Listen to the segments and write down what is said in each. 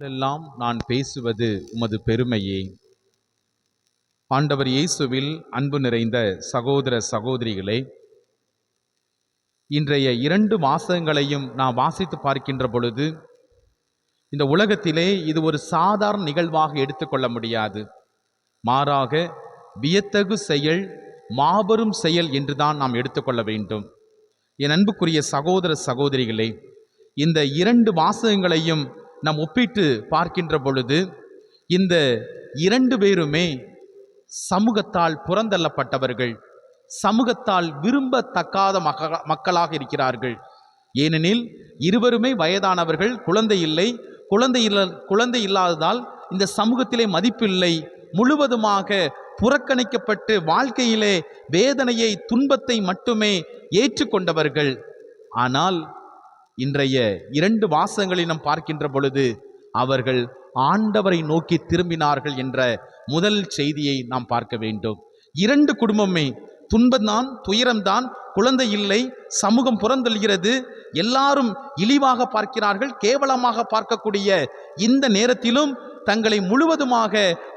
எல்லாம் நான் பேசுவது உமது பெருமையே. ஆண்டவர் இயேசுவில் அன்பு நிறைந்த சகோதர சகோதரிகளே இன்றைய இரண்டு மாசங்களையும் நான் வாசித்து பார்க்கின்ற பொழுது இந்த உலகத்திலே இது ஒரு சாதாரண நிகழ்வாக எடுத்துக்கொள்ள முடியாது. மாறாக வியத்தகு செயல் மாபெரும் செயல் என்றுதான் நாம் எடுத்துக்கொள்ள வேண்டும். என் அன்புக்குரிய சகோதர சகோதரிகளே இந்த இரண்டு வாசகங்களையும் நாம் ஒப்பிட்டு பார்க்கின்ற பொழுது இந்த இரண்டு பேருமே சமூகத்தால் புறந்தள்ளப்பட்டவர்கள் சமூகத்தால் விரும்பத்தக்காத மக மக்களாக இருக்கிறார்கள். ஏனெனில் இருவருமே வயதானவர்கள் குழந்தை இல்லை குழந்தை இல்ல குழந்தை இல்லாததால் இந்த சமூகத்திலே மதிப்பில்லை. முழுவதுமாக புறக்கணிக்கப்பட்டு வாழ்க்கையிலே வேதனையை துன்பத்தை மட்டுமே ஏற்றுக்கொண்டவர்கள். ஆனால் இன்றைய இரண்டு வாசகங்களை நாம் பார்க்கின்ற பொழுது அவர்கள் ஆண்டவரை நோக்கி திரும்பினார்கள் என்ற முதல் செய்தியை நாம் பார்க்க வேண்டும். இரண்டு குடும்பமே துன்பம்தான் துயரம்தான் குழந்தை இல்லை சமூகம் புறந்தள்கிறது எல்லாரும் இழிவாக பார்க்கிறார்கள் கேவலமாக பார்க்கக்கூடிய இந்த நேரத்திலும் தங்களை முழுவதுமாக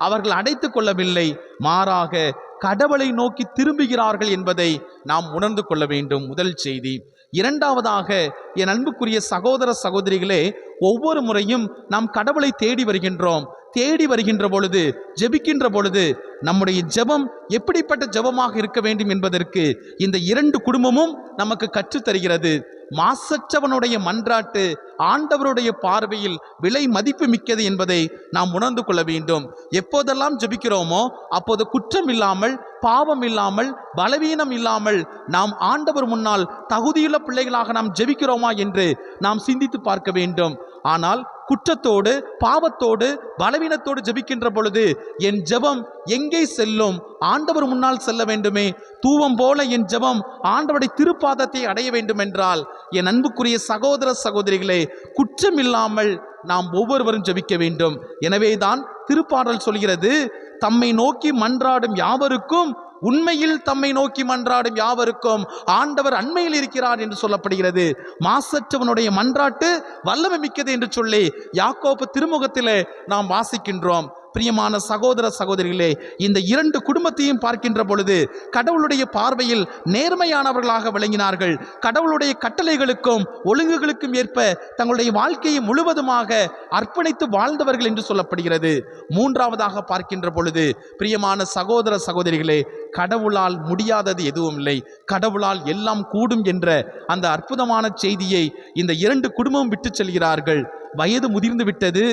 அவர்கள் அடைத்து கொள்ளவில்லை. மாறாக கடவுளை நோக்கி திரும்புகிறார்கள் என்பதை நாம் உணர்ந்து கொள்ள வேண்டும். முதல் செய்தி இரண்டாவதாக என் அன்புக்குரிய சகோதர சகோதரிகளே ஒவ்வொரு முறையும் நாம் கடவுளை தேடி வருகின்றோம். தேடி வருகின்ற பொழுது ஜெபிக்கின்ற பொழுது நம்முடைய ஜெபம் எப்படிப்பட்ட ஜெபமாக இருக்க வேண்டும் என்பதற்கு இந்த இரண்டு குடும்பமும் நமக்கு கற்றுத்தருகிறது. மாசற்றவனுடைய மன்றாட்டு ஆண்டவருடைய பார்வையில் விலை மதிப்பு மிக்கது என்பதை நாம் உணர்ந்து கொள்ள வேண்டும். எப்போதெல்லாம் ஜெபிக்கிறோமோ அப்போது குற்றம் இல்லாமல் பாவம் இல்லாமல் பலவீனம் இல்லாமல் நாம் ஆண்டவர் முன்னால் தகுதியுள்ள பிள்ளைகளாக நாம் ஜெபிக்கிறோமா என்று நாம் சிந்தித்து பார்க்க வேண்டும். ஆனால் குற்றத்தோடு பாவத்தோடு பலவீனத்தோடு ஜெபிக்கின்ற பொழுது என் ஜெபம் எங்கே செல்லும்? ஆண்டவர் முன்னால் செல்ல வேண்டுமே. தூவம் போல என் ஜெபம் ஆண்டவருடைய திருப்பாதத்தை அடைய வேண்டும் என்றால் என் அன்புக்குரிய சகோதர சகோதரிகளே குற்றம் இல்லாமல் நாம் ஒவ்வொருவரும் ஜெபிக்க வேண்டும். எனவேதான் திருப்பாடல் சொல்கிறது தம்மை நோக்கி மன்றாடும் யாவருக்கும் உண்மையில் தம்மை நோக்கி மன்றாடும் யாவருக்கும் ஆண்டவர் அண்மையில் இருக்கிறார் என்று சொல்லப்படுகிறது. மாசற்றவனுடைய மன்றாட்டு வல்லமை மிக்கது என்று சொல்லி யாக்கோப்பு திருமுகத்திலே நாம் வாசிக்கின்றோம். பிரியமான சகோதர சகோதரிகளே இந்த இரண்டு குடும்பத்தையும் பார்க்கின்ற பொழுது கடவுளுடைய பார்வையில் நேர்மையானவர்களாக விளங்கினார்கள். கடவுளுடைய கட்டளைகளுக்கும் ஒழுங்குகளுக்கும் ஏற்ப தங்களுடைய வாழ்க்கையை முழுவதுமாக அர்ப்பணித்து வாழ்ந்தவர்கள் என்று சொல்லப்படுகிறது. மூன்றாவதாக பார்க்கின்ற பொழுது பிரியமான சகோதர சகோதரிகளே கடவுளால் முடியாதது எதுவும் இல்லை. கடவுளால் எல்லாம் கூடும் என்ற அந்த அற்புதமான செய்தியை இந்த இரண்டு குடும்பம் விட்டு செல்கிறார்கள். வயது முதிர்ந்து விட்டது.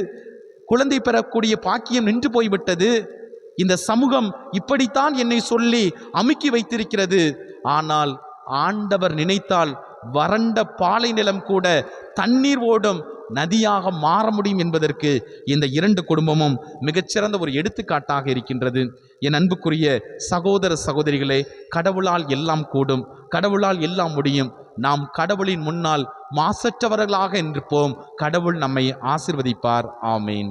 குழந்தை பெறக்கூடிய பாக்கியம் நின்று போய்விட்டது. இந்த சமூகம் இப்படித்தான் என்னை சொல்லி அமுக்கி வைத்திருக்கிறது. ஆனால் ஆண்டவர் நினைத்தால் வறண்ட பாலை நிலம் கூட தண்ணீர் ஓடும். நதியாக மாற முடியும் என்பதற்கு இந்த இரண்டு குடும்பமும் மிகச்சிறந்த ஒரு எடுத்துக்காட்டாக இருக்கின்றது. என் அன்புக்குரிய சகோதர சகோதரிகளே கடவுளால் எல்லாம் கூடும் கடவுளால் எல்லாம் முடியும். நாம் கடவுளின் முன்னால் மாசற்றவர்களாக நிற்போம். கடவுள் நம்மை ஆசிர்வதிப்பார். ஆமீன்.